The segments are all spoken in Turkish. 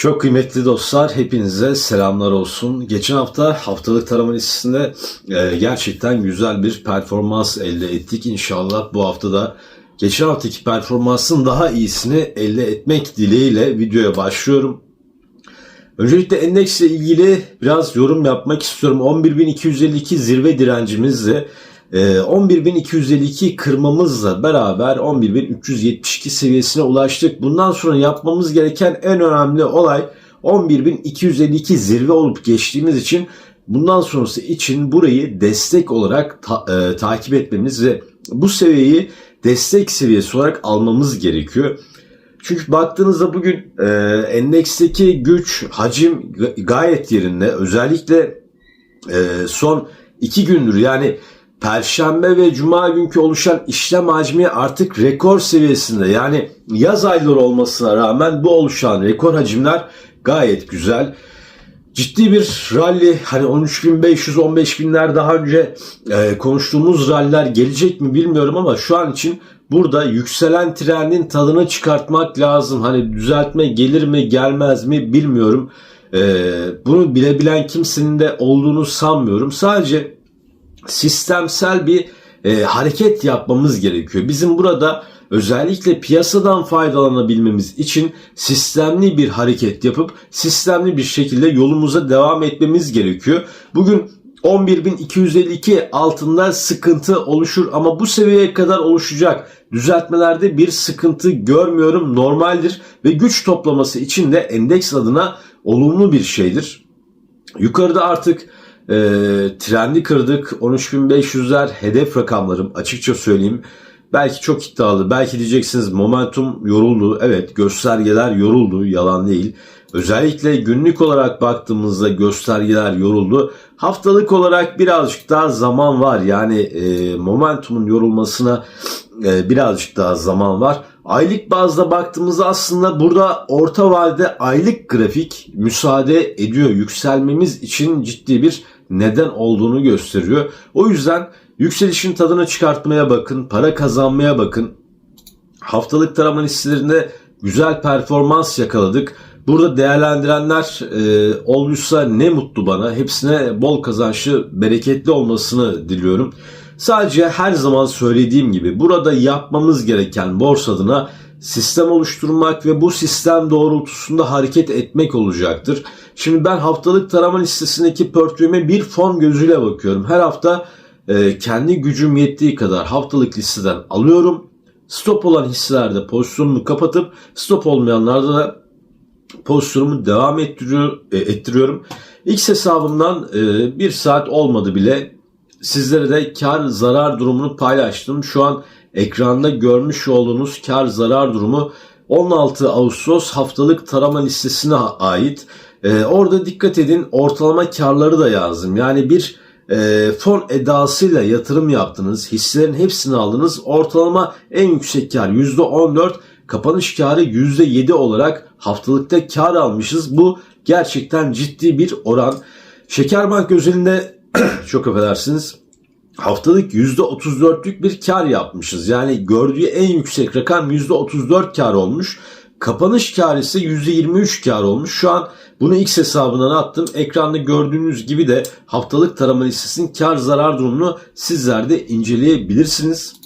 Çok kıymetli dostlar, hepinize selamlar olsun. Geçen hafta haftalık tarama listesinde e, gerçekten güzel bir performans elde ettik. İnşallah bu hafta da geçen haftaki performansın daha iyisini elde etmek dileğiyle videoya başlıyorum. Öncelikle endeksle ilgili biraz yorum yapmak istiyorum. 11.252 zirve direncimizle e, 11.252 kırmamızla beraber 11.372 seviyesine ulaştık. Bundan sonra yapmamız gereken en önemli olay 11.252 zirve olup geçtiğimiz için bundan sonrası için burayı destek olarak ta- e, takip etmemiz ve bu seviyeyi destek seviyesi olarak almamız gerekiyor. Çünkü baktığınızda bugün e, endeksteki güç, hacim ga- gayet yerinde. Özellikle e, son iki gündür yani Perşembe ve Cuma günkü oluşan işlem hacmi artık rekor seviyesinde. Yani yaz ayları olmasına rağmen bu oluşan rekor hacimler gayet güzel. Ciddi bir rally hani 13.500 15.000'ler daha önce e, konuştuğumuz ralliler gelecek mi bilmiyorum ama şu an için burada yükselen trendin tadını çıkartmak lazım. Hani düzeltme gelir mi gelmez mi bilmiyorum. E, bunu bilebilen kimsenin de olduğunu sanmıyorum. Sadece sistemsel bir e, hareket yapmamız gerekiyor. Bizim burada özellikle piyasadan faydalanabilmemiz için sistemli bir hareket yapıp sistemli bir şekilde yolumuza devam etmemiz gerekiyor. Bugün 11.252 altında sıkıntı oluşur ama bu seviyeye kadar oluşacak düzeltmelerde bir sıkıntı görmüyorum. Normaldir ve güç toplaması için de endeks adına olumlu bir şeydir. Yukarıda artık e, trendi kırdık. 13.500'ler hedef rakamlarım açıkça söyleyeyim. Belki çok iddialı. Belki diyeceksiniz momentum yoruldu. Evet göstergeler yoruldu. Yalan değil. Özellikle günlük olarak baktığımızda göstergeler yoruldu. Haftalık olarak birazcık daha zaman var. Yani e, momentumun yorulmasına e, birazcık daha zaman var. Aylık bazda baktığımızda aslında burada orta vadede aylık grafik müsaade ediyor. Yükselmemiz için ciddi bir neden olduğunu gösteriyor. O yüzden yükselişin tadını çıkartmaya bakın, para kazanmaya bakın. Haftalık tarama listelerinde güzel performans yakaladık. Burada değerlendirenler e, olduysa ne mutlu bana. Hepsine bol kazançlı, bereketli olmasını diliyorum. Sadece her zaman söylediğim gibi burada yapmamız gereken borsa adına sistem oluşturmak ve bu sistem doğrultusunda hareket etmek olacaktır. Şimdi ben haftalık tarama listesindeki portföyüme bir fon gözüyle bakıyorum. Her hafta e, kendi gücüm yettiği kadar haftalık listeden alıyorum. Stop olan hisselerde pozisyonumu kapatıp stop olmayanlarda da pozisyonumu devam ettiriyor, e, ettiriyorum. X hesabımdan e, bir saat olmadı bile sizlere de kar zarar durumunu paylaştım. Şu an ekranda görmüş olduğunuz kar zarar durumu 16 Ağustos haftalık tarama listesine ait. Ee, orada dikkat edin ortalama karları da yazdım. Yani bir e, fon edasıyla yatırım yaptınız. Hisselerin hepsini aldınız. Ortalama en yüksek kar %14. Kapanış karı %7 olarak haftalıkta kar almışız. Bu gerçekten ciddi bir oran. Şekerbank özelinde çok affedersiniz haftalık %34'lük bir kar yapmışız. Yani gördüğü en yüksek rakam %34 kar olmuş. Kapanış kar ise %23 kar olmuş. Şu an bunu X hesabından attım. Ekranda gördüğünüz gibi de haftalık tarama listesinin kar zarar durumunu sizler de inceleyebilirsiniz.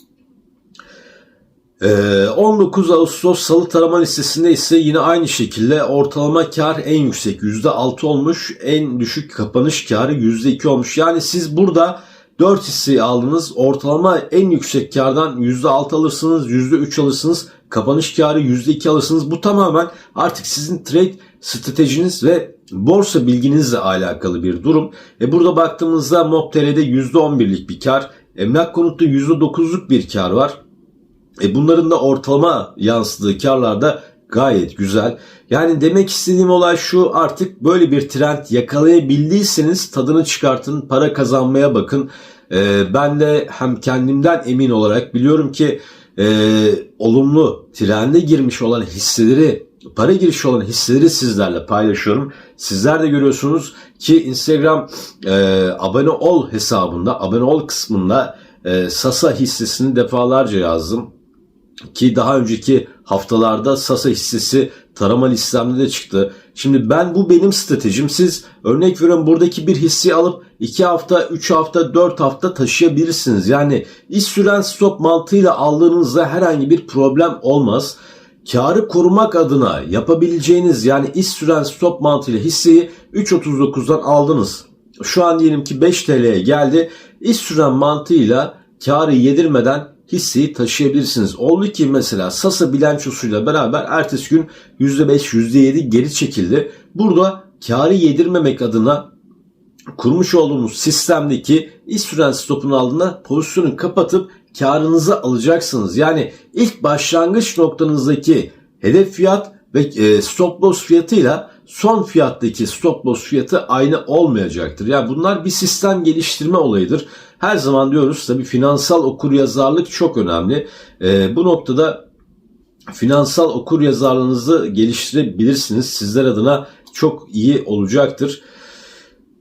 Ee, 19 Ağustos salı tarama listesinde ise yine aynı şekilde ortalama kar en yüksek %6 olmuş. En düşük kapanış karı %2 olmuş. Yani siz burada 4 hisseyi aldınız. Ortalama en yüksek kardan %6 alırsınız, %3 alırsınız. Kapanış karı %2 alırsınız. Bu tamamen artık sizin trade stratejiniz ve borsa bilginizle alakalı bir durum. E burada baktığımızda MOB.TR'de %11'lik bir kar. Emlak konutta %9'luk bir kar var. E bunların da ortalama yansıdığı karlarda gayet güzel. Yani demek istediğim olay şu artık böyle bir trend yakalayabildiyseniz tadını çıkartın, para kazanmaya bakın. Ee, ben de hem kendimden emin olarak biliyorum ki e, olumlu trende girmiş olan hisseleri, para girişi olan hisseleri sizlerle paylaşıyorum. Sizler de görüyorsunuz ki Instagram e, abone ol hesabında, abone ol kısmında e, Sasa hissesini defalarca yazdım ki daha önceki haftalarda Sasa hissesi tarama listemde de çıktı. Şimdi ben bu benim stratejim. Siz örnek veriyorum buradaki bir hissi alıp 2 hafta, 3 hafta, 4 hafta taşıyabilirsiniz. Yani iş süren stop mantığıyla aldığınızda herhangi bir problem olmaz. Karı korumak adına yapabileceğiniz yani iş süren stop mantığıyla hisseyi 3.39'dan aldınız. Şu an diyelim ki 5 TL'ye geldi. İş süren mantığıyla karı yedirmeden hisseyi taşıyabilirsiniz. Oldu ki mesela Sasa bilançosuyla beraber ertesi gün %5, %7 geri çekildi. Burada karı yedirmemek adına kurmuş olduğumuz sistemdeki iş süren stopun altında pozisyonu kapatıp karınızı alacaksınız. Yani ilk başlangıç noktanızdaki hedef fiyat ve e, stop loss fiyatıyla son fiyattaki stop loss fiyatı aynı olmayacaktır. Yani bunlar bir sistem geliştirme olayıdır. Her zaman diyoruz tabii finansal okuryazarlık çok önemli. E, bu noktada finansal okuryazarlığınızı geliştirebilirsiniz. Sizler adına çok iyi olacaktır.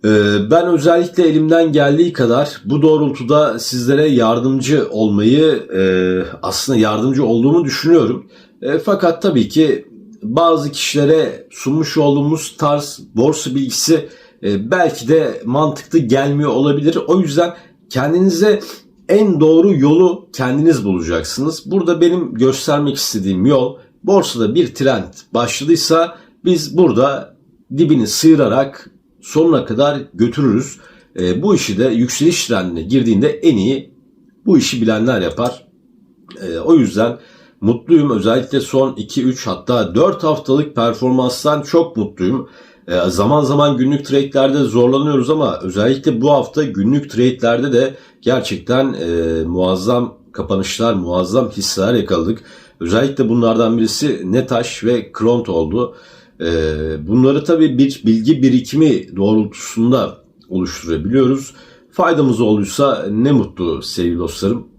Ee, Ben özellikle elimden geldiği kadar bu doğrultuda sizlere yardımcı olmayı e, aslında yardımcı olduğumu düşünüyorum. E, Fakat tabii ki bazı kişilere sunmuş olduğumuz tarz borsa bilgisi e, belki de mantıklı gelmiyor olabilir. O yüzden kendinize en doğru yolu kendiniz bulacaksınız. Burada benim göstermek istediğim yol borsada bir trend başladıysa biz burada dibini sıyırarak sonuna kadar götürürüz. E, bu işi de yükseliş trendine girdiğinde en iyi bu işi bilenler yapar. E, o yüzden mutluyum. Özellikle son 2-3 hatta 4 haftalık performanstan çok mutluyum. E, zaman zaman günlük trade'lerde zorlanıyoruz ama özellikle bu hafta günlük trade'lerde de gerçekten e, muazzam kapanışlar, muazzam hisseler yakaladık. Özellikle bunlardan birisi Netaş ve Kront oldu. Ee, bunları tabii bir bilgi birikimi doğrultusunda oluşturabiliyoruz. Faydamız olduysa ne mutlu sevgili dostlarım.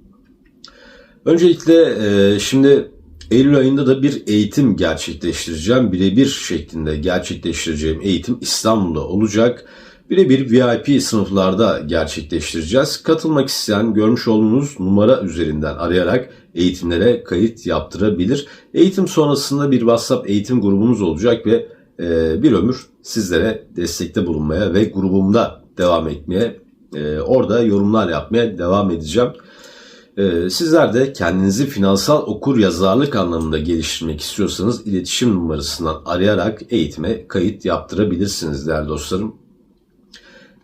Öncelikle e, şimdi Eylül ayında da bir eğitim gerçekleştireceğim. Birebir şeklinde gerçekleştireceğim eğitim İstanbul'da olacak. Birebir VIP sınıflarda gerçekleştireceğiz. Katılmak isteyen görmüş olduğunuz numara üzerinden arayarak eğitimlere kayıt yaptırabilir. Eğitim sonrasında bir WhatsApp eğitim grubumuz olacak ve e, bir ömür sizlere destekte bulunmaya ve grubumda devam etmeye, e, orada yorumlar yapmaya devam edeceğim. E, sizler de kendinizi finansal okur yazarlık anlamında geliştirmek istiyorsanız iletişim numarasından arayarak eğitime kayıt yaptırabilirsiniz değerli dostlarım.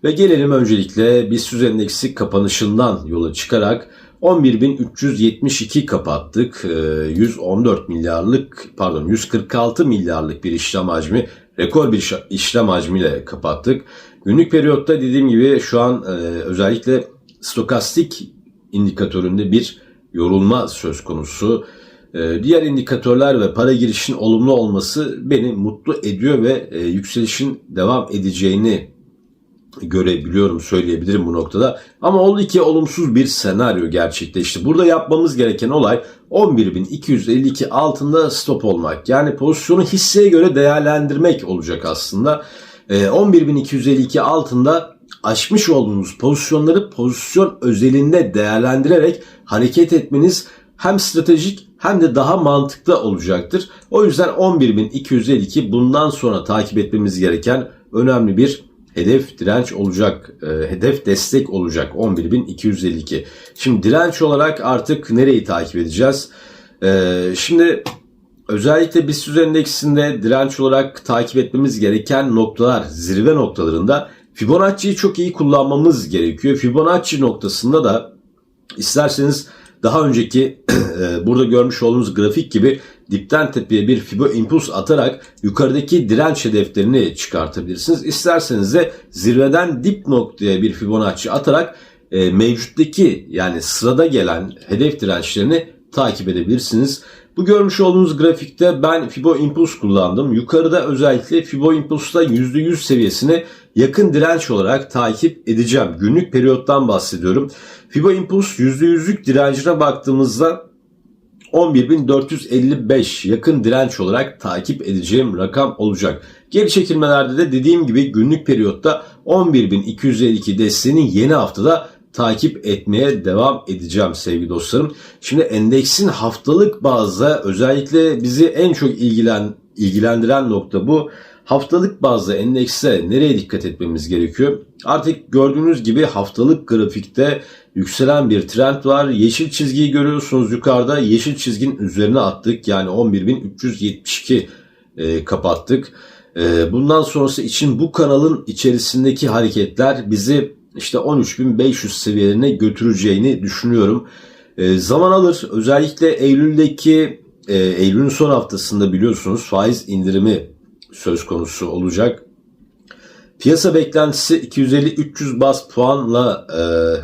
Ve gelelim öncelikle BIST endeksi kapanışından yola çıkarak 11.372 kapattık. 114 milyarlık pardon 146 milyarlık bir işlem hacmi rekor bir işlem hacmiyle kapattık. Günlük periyotta dediğim gibi şu an özellikle stokastik indikatöründe bir yorulma söz konusu. Diğer indikatörler ve para girişin olumlu olması beni mutlu ediyor ve yükselişin devam edeceğini görebiliyorum, söyleyebilirim bu noktada. Ama oldu ki olumsuz bir senaryo gerçekleşti. Burada yapmamız gereken olay 11.252 altında stop olmak. Yani pozisyonu hisseye göre değerlendirmek olacak aslında. 11.252 ee, altında açmış olduğunuz pozisyonları pozisyon özelinde değerlendirerek hareket etmeniz hem stratejik hem de daha mantıklı olacaktır. O yüzden 11.252 bundan sonra takip etmemiz gereken önemli bir hedef direnç olacak, e, hedef destek olacak 11.252. Şimdi direnç olarak artık nereyi takip edeceğiz? E, şimdi özellikle BIST endeksinde direnç olarak takip etmemiz gereken noktalar, zirve noktalarında Fibonacci'yi çok iyi kullanmamız gerekiyor. Fibonacci noktasında da isterseniz daha önceki e, burada görmüş olduğunuz grafik gibi dipten tepeye bir Fibo impuls atarak yukarıdaki direnç hedeflerini çıkartabilirsiniz. İsterseniz de zirveden dip noktaya bir Fibonacci atarak e, mevcuttaki yani sırada gelen hedef dirençlerini takip edebilirsiniz. Bu görmüş olduğunuz grafikte ben Fibo Impulse kullandım. Yukarıda özellikle Fibo Impulse'da %100 seviyesini yakın direnç olarak takip edeceğim. Günlük periyottan bahsediyorum. Fibo Impulse %100'lük direncine baktığımızda 11.455 yakın direnç olarak takip edeceğim rakam olacak. Geri çekilmelerde de dediğim gibi günlük periyotta 11.252 desteğinin yeni haftada takip etmeye devam edeceğim sevgili dostlarım. Şimdi endeksin haftalık bazda özellikle bizi en çok ilgilen ilgilendiren nokta bu. Haftalık bazda endekse nereye dikkat etmemiz gerekiyor? Artık gördüğünüz gibi haftalık grafikte yükselen bir trend var. Yeşil çizgiyi görüyorsunuz yukarıda. Yeşil çizginin üzerine attık. Yani 11.372 e, kapattık. E, bundan sonrası için bu kanalın içerisindeki hareketler bizi işte 13.500 seviyelerine götüreceğini düşünüyorum. E, zaman alır. Özellikle Eylül'deki e, Eylül'ün son haftasında biliyorsunuz faiz indirimi söz konusu olacak. Piyasa beklentisi 250-300 bas puanla e,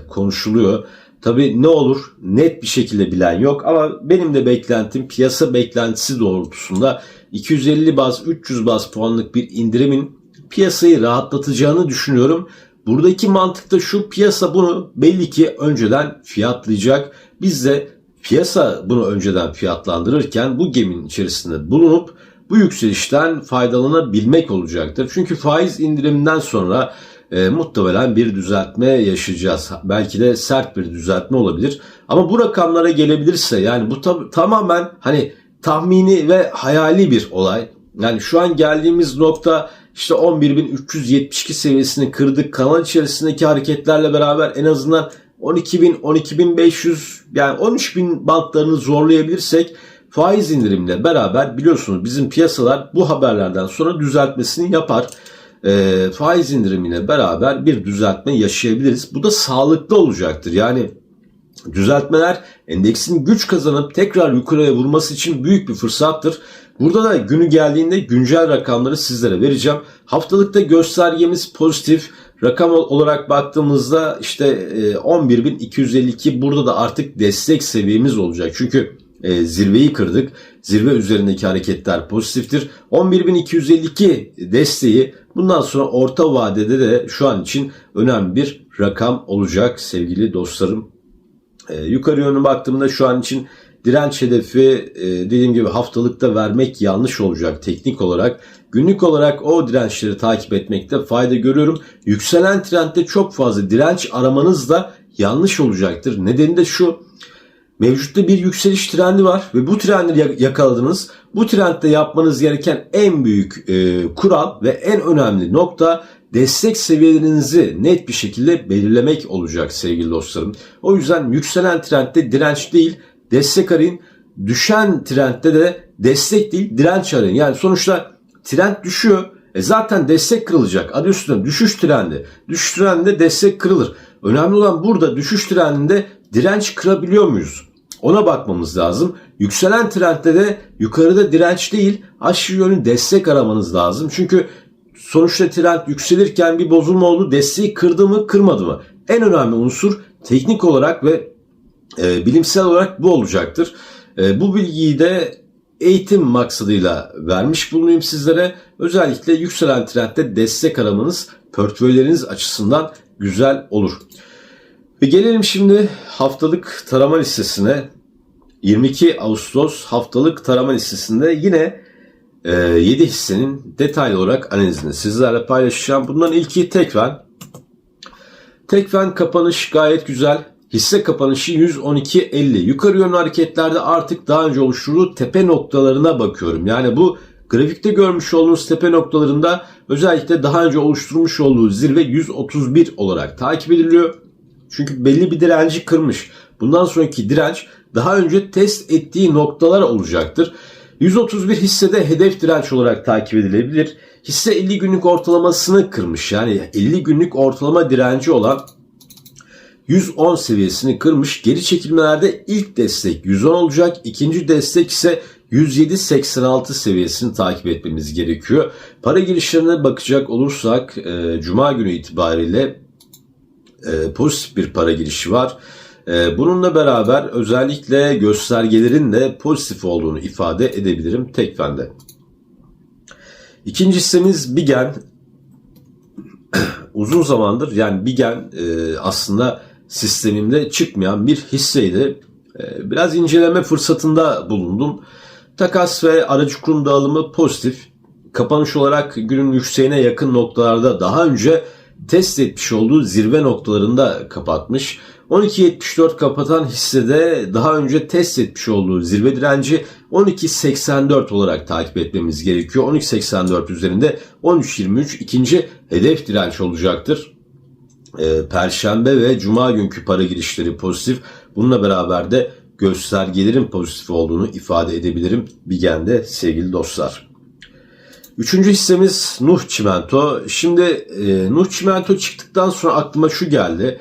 konuşuluyor. Tabi ne olur net bir şekilde bilen yok ama benim de beklentim piyasa beklentisi doğrultusunda 250 bas 300 bas puanlık bir indirimin piyasayı rahatlatacağını düşünüyorum. Buradaki mantık da şu piyasa bunu belli ki önceden fiyatlayacak. Biz de piyasa bunu önceden fiyatlandırırken bu geminin içerisinde bulunup bu yükselişten faydalanabilmek olacaktır. Çünkü faiz indiriminden sonra e, muhtemelen bir düzeltme yaşayacağız. Belki de sert bir düzeltme olabilir. Ama bu rakamlara gelebilirse yani bu tab- tamamen hani tahmini ve hayali bir olay. Yani şu an geldiğimiz nokta işte 11.372 seviyesini kırdık. Kanal içerisindeki hareketlerle beraber en azından 12.000, 12.500 yani 13.000 bantlarını zorlayabilirsek faiz indirimle beraber biliyorsunuz bizim piyasalar bu haberlerden sonra düzeltmesini yapar. E, faiz indirimiyle beraber bir düzeltme yaşayabiliriz. Bu da sağlıklı olacaktır. Yani düzeltmeler endeksin güç kazanıp tekrar yukarıya vurması için büyük bir fırsattır. Burada da günü geldiğinde güncel rakamları sizlere vereceğim. Haftalıkta göstergemiz pozitif. Rakam olarak baktığımızda işte 11.252 burada da artık destek seviyemiz olacak. Çünkü e, zirveyi kırdık. Zirve üzerindeki hareketler pozitiftir. 11.252 desteği bundan sonra orta vadede de şu an için önemli bir rakam olacak sevgili dostlarım. E, yukarı yönlü baktığımda şu an için direnç hedefi e, dediğim gibi haftalıkta vermek yanlış olacak teknik olarak. Günlük olarak o dirençleri takip etmekte fayda görüyorum. Yükselen trendde çok fazla direnç aramanız da yanlış olacaktır. Nedeni de şu. Mevcutta bir yükseliş trendi var ve bu trendi yakaladınız. Bu trendde yapmanız gereken en büyük e, kural ve en önemli nokta destek seviyelerinizi net bir şekilde belirlemek olacak sevgili dostlarım. O yüzden yükselen trendde direnç değil destek arayın. Düşen trendde de destek değil direnç arayın. Yani sonuçta trend düşüyor. E zaten destek kırılacak. Adı üstünde düşüş trendi. Düşüş trendinde destek kırılır. Önemli olan burada düşüş trendinde direnç kırabiliyor muyuz? Ona bakmamız lazım. Yükselen trendde de yukarıda direnç değil aşağı yönlü destek aramanız lazım. Çünkü sonuçta trend yükselirken bir bozulma oldu. Desteği kırdı mı kırmadı mı? En önemli unsur teknik olarak ve e, bilimsel olarak bu olacaktır. E, bu bilgiyi de eğitim maksadıyla vermiş bulunayım sizlere. Özellikle yükselen trendde destek aramanız portföyleriniz açısından güzel olur. Ve gelelim şimdi haftalık tarama listesine. 22 Ağustos haftalık tarama listesinde yine e, 7 hissenin detaylı olarak analizini sizlerle paylaşacağım. Bunların ilki Tekfen. Tekfen kapanış gayet güzel. Hisse kapanışı 112.50. Yukarı yönlü hareketlerde artık daha önce oluşturduğu tepe noktalarına bakıyorum. Yani bu grafikte görmüş olduğunuz tepe noktalarında özellikle daha önce oluşturmuş olduğu zirve 131 olarak takip ediliyor. Çünkü belli bir direnci kırmış. Bundan sonraki direnç daha önce test ettiği noktalar olacaktır. 131 hissede hedef direnç olarak takip edilebilir. Hisse 50 günlük ortalamasını kırmış. Yani 50 günlük ortalama direnci olan 110 seviyesini kırmış. Geri çekilmelerde ilk destek 110 olacak. İkinci destek ise 107.86 seviyesini takip etmemiz gerekiyor. Para girişlerine bakacak olursak e, Cuma günü itibariyle e, pozitif bir para girişi var. E, bununla beraber özellikle göstergelerin de pozitif olduğunu ifade edebilirim Tekfen'de. İkinci hissemiz Bigen. Uzun zamandır yani Bigen e, aslında sistemimde çıkmayan bir hisseydi. E, biraz inceleme fırsatında bulundum. Takas ve aracı kurum dağılımı pozitif. Kapanış olarak günün yükseğine yakın noktalarda daha önce test etmiş olduğu zirve noktalarında kapatmış. 12.74 kapatan hissede daha önce test etmiş olduğu zirve direnci 12.84 olarak takip etmemiz gerekiyor. 12.84 üzerinde 13.23 ikinci hedef direnç olacaktır. Ee, Perşembe ve Cuma günkü para girişleri pozitif. Bununla beraber de göstergelerin pozitif olduğunu ifade edebilirim Bigen'de sevgili dostlar. Üçüncü hissemiz Nuh Çimento. Şimdi e, Nuh Çimento çıktıktan sonra aklıma şu geldi.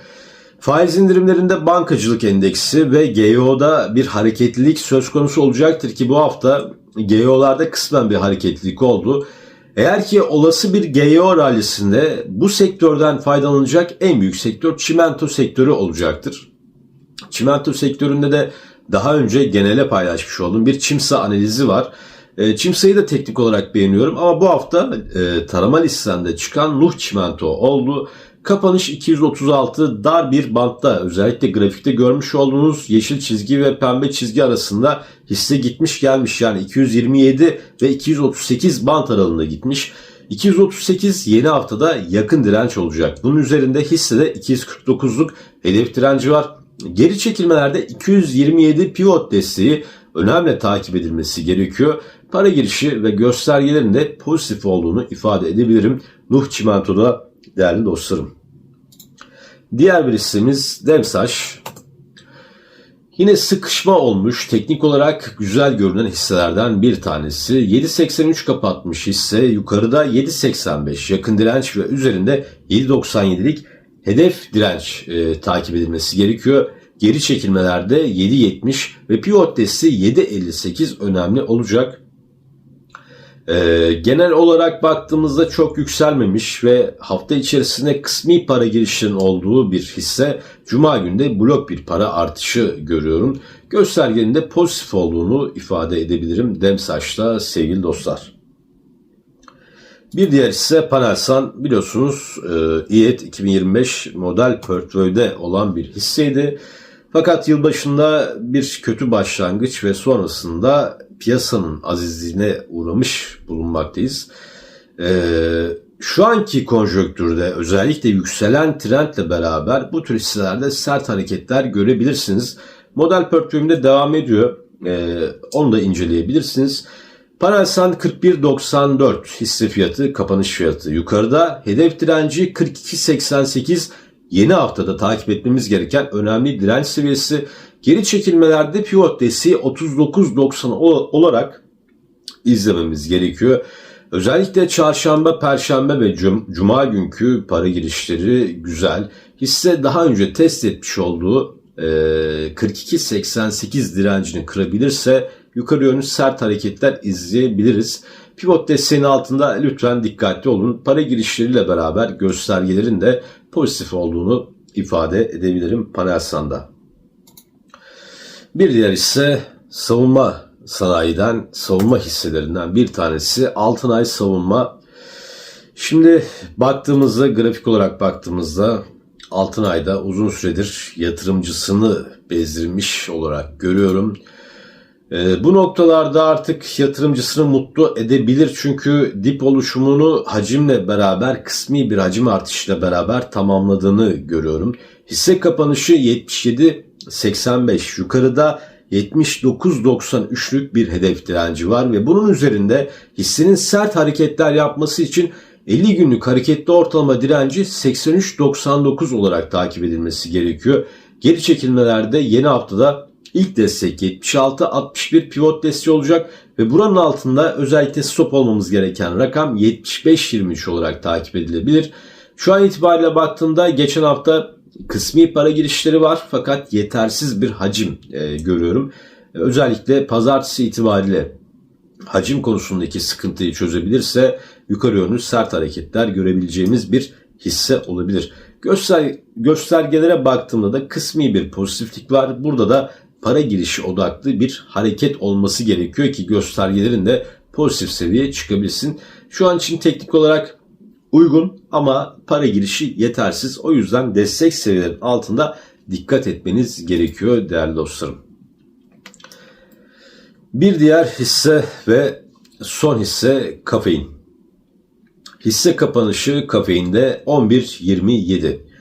Faiz indirimlerinde bankacılık endeksi ve GEO'da bir hareketlilik söz konusu olacaktır ki bu hafta GEO'larda kısmen bir hareketlilik oldu. Eğer ki olası bir GEO rallisinde bu sektörden faydalanacak en büyük sektör çimento sektörü olacaktır. Çimento sektöründe de daha önce genele paylaşmış olduğum bir çimsa analizi var. E, çimsayı da teknik olarak beğeniyorum ama bu hafta e, tarama listesinde çıkan Nuh Çimento oldu. Kapanış 236 dar bir bantta özellikle grafikte görmüş olduğunuz yeşil çizgi ve pembe çizgi arasında hisse gitmiş gelmiş yani 227 ve 238 bant aralığında gitmiş. 238 yeni haftada yakın direnç olacak. Bunun üzerinde hissede 249'luk hedef direnci var. Geri çekilmelerde 227 pivot desteği önemli takip edilmesi gerekiyor. Para girişi ve göstergelerin de pozitif olduğunu ifade edebilirim. Nuh Çimento'da değerli dostlarım. Diğer bir hissemiz Demsaş. Yine sıkışma olmuş, teknik olarak güzel görünen hisselerden bir tanesi. 7.83 kapatmış hisse, yukarıda 7.85 yakın direnç ve üzerinde 7.97'lik hedef direnç e, takip edilmesi gerekiyor. Geri çekilmelerde 7.70 ve pivot desteği 7.58 önemli olacak. Ee, genel olarak baktığımızda çok yükselmemiş ve hafta içerisinde kısmi para girişinin olduğu bir hisse. Cuma günde blok bir para artışı görüyorum. Göstergenin de pozitif olduğunu ifade edebilirim Demsaç'ta sevgili dostlar. Bir diğer ise Panelsan biliyorsunuz e, İET 2025 model portföyde olan bir hisseydi. Fakat yılbaşında bir kötü başlangıç ve sonrasında piyasanın azizliğine uğramış bulunmaktayız. Ee, şu anki konjonktürde özellikle yükselen trendle beraber bu tür hisselerde sert hareketler görebilirsiniz. Model portföyümde devam ediyor. Ee, onu da inceleyebilirsiniz. Panelsan 41.94 hisse fiyatı, kapanış fiyatı yukarıda. Hedef direnci 42.88 yeni haftada takip etmemiz gereken önemli direnç seviyesi. Geri çekilmelerde pivot desteği 39.90 olarak izlememiz gerekiyor. Özellikle çarşamba, perşembe ve cuma günkü para girişleri güzel. Hisse daha önce test etmiş olduğu 42.88 direncini kırabilirse yukarı yönlü sert hareketler izleyebiliriz. Pivot desteğinin altında lütfen dikkatli olun. Para girişleriyle beraber göstergelerin de pozitif olduğunu ifade edebilirim Panelsan'da. Bir diğer ise savunma sanayiden, savunma hisselerinden bir tanesi Altınay Savunma. Şimdi baktığımızda, grafik olarak baktığımızda Altınay'da uzun süredir yatırımcısını bezdirmiş olarak görüyorum. E, bu noktalarda artık yatırımcısını mutlu edebilir çünkü dip oluşumunu hacimle beraber kısmi bir hacim artışıyla beraber tamamladığını görüyorum. Hisse kapanışı 77.85 yukarıda 79.93'lük bir hedef direnci var ve bunun üzerinde hissenin sert hareketler yapması için 50 günlük hareketli ortalama direnci 83.99 olarak takip edilmesi gerekiyor. Geri çekilmelerde yeni haftada İlk destek 76-61 pivot desteği olacak ve buranın altında özellikle stop olmamız gereken rakam 75-23 olarak takip edilebilir. Şu an itibariyle baktığımda geçen hafta kısmi para girişleri var fakat yetersiz bir hacim e, görüyorum. Özellikle pazartesi itibariyle hacim konusundaki sıkıntıyı çözebilirse yukarı yönlü sert hareketler görebileceğimiz bir hisse olabilir. Göster göstergelere baktığımda da kısmi bir pozitiflik var. Burada da para girişi odaklı bir hareket olması gerekiyor ki göstergelerin de pozitif seviyeye çıkabilsin. Şu an için teknik olarak uygun ama para girişi yetersiz. O yüzden destek seviyelerin altında dikkat etmeniz gerekiyor değerli dostlarım. Bir diğer hisse ve son hisse kafein. Hisse kapanışı kafeinde 11.27.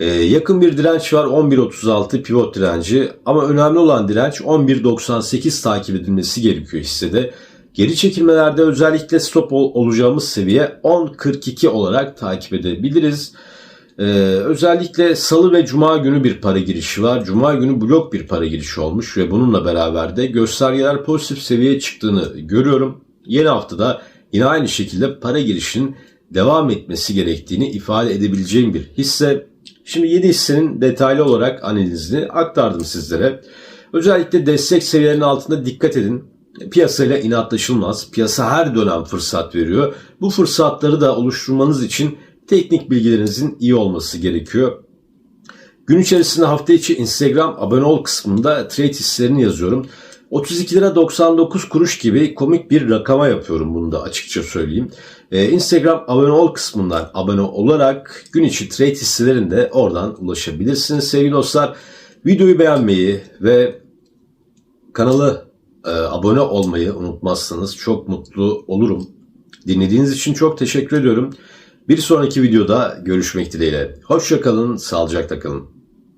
Ee, yakın bir direnç var 11.36 pivot direnci ama önemli olan direnç 11.98 takip edilmesi gerekiyor hissede. Geri çekilmelerde özellikle stop ol- olacağımız seviye 10.42 olarak takip edebiliriz. Ee, özellikle salı ve cuma günü bir para girişi var. Cuma günü blok bir para girişi olmuş ve bununla beraber de göstergeler pozitif seviyeye çıktığını görüyorum. Yeni haftada yine aynı şekilde para girişinin devam etmesi gerektiğini ifade edebileceğim bir hisse. Şimdi 7 hissenin detaylı olarak analizini aktardım sizlere. Özellikle destek seviyelerinin altında dikkat edin. Piyasayla inatlaşılmaz. Piyasa her dönem fırsat veriyor. Bu fırsatları da oluşturmanız için teknik bilgilerinizin iyi olması gerekiyor. Gün içerisinde hafta içi Instagram abone ol kısmında trade hisselerini yazıyorum. 32 lira 99 kuruş gibi komik bir rakama yapıyorum bunu da açıkça söyleyeyim. Ee, Instagram abone ol kısmından abone olarak gün içi trade hisselerinde oradan ulaşabilirsiniz sevgili dostlar. Videoyu beğenmeyi ve kanalı e, abone olmayı unutmazsanız çok mutlu olurum. Dinlediğiniz için çok teşekkür ediyorum. Bir sonraki videoda görüşmek dileğiyle. Hoşçakalın, sağlıcakla kalın.